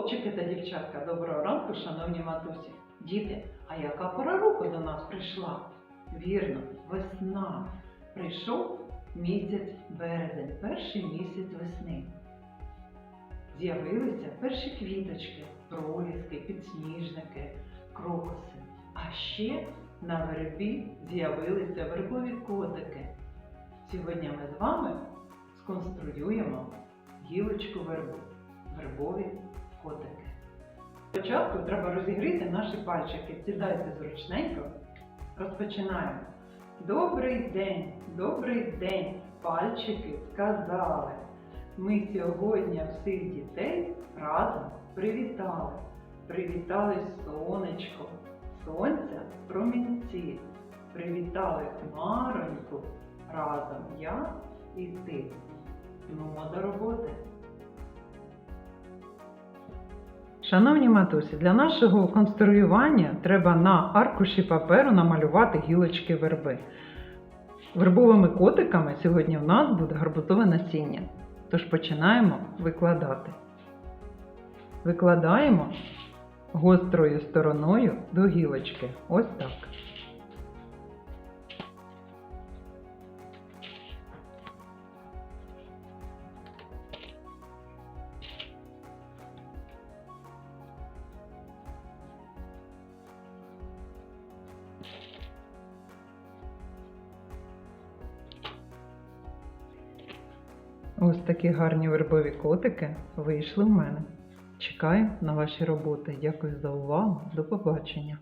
Хлопчики та дівчатка, доброго ранку, шановні матусі, діти, а яка пора року до нас прийшла? Вірно, весна. Прийшов місяць березень, перший місяць весни. З'явилися перші квіточки, проліски, підсніжники, крокоси. А ще на вербі з'явилися вербові котики. Сьогодні ми з вами сконструюємо гілочку вербу. Вербові котики. Спочатку треба розігріти наші пальчики. Сідайте зручненько. Розпочинаємо. Добрий день, добрий день, пальчики сказали. Ми сьогодні всіх дітей разом привітали. Привітали сонечко, сонця промінці. Привітали хмароньку разом я і ти. Ну, до роботи. Шановні матусі, для нашого конструювання треба на аркуші паперу намалювати гілочки верби. Вербовими котиками сьогодні в нас буде гарбузове насіння. Тож починаємо викладати. Викладаємо гострою стороною до гілочки. Ось так. Ось такі гарні вербові котики вийшли в мене. Чекаю на ваші роботи. Дякую за увагу. До побачення.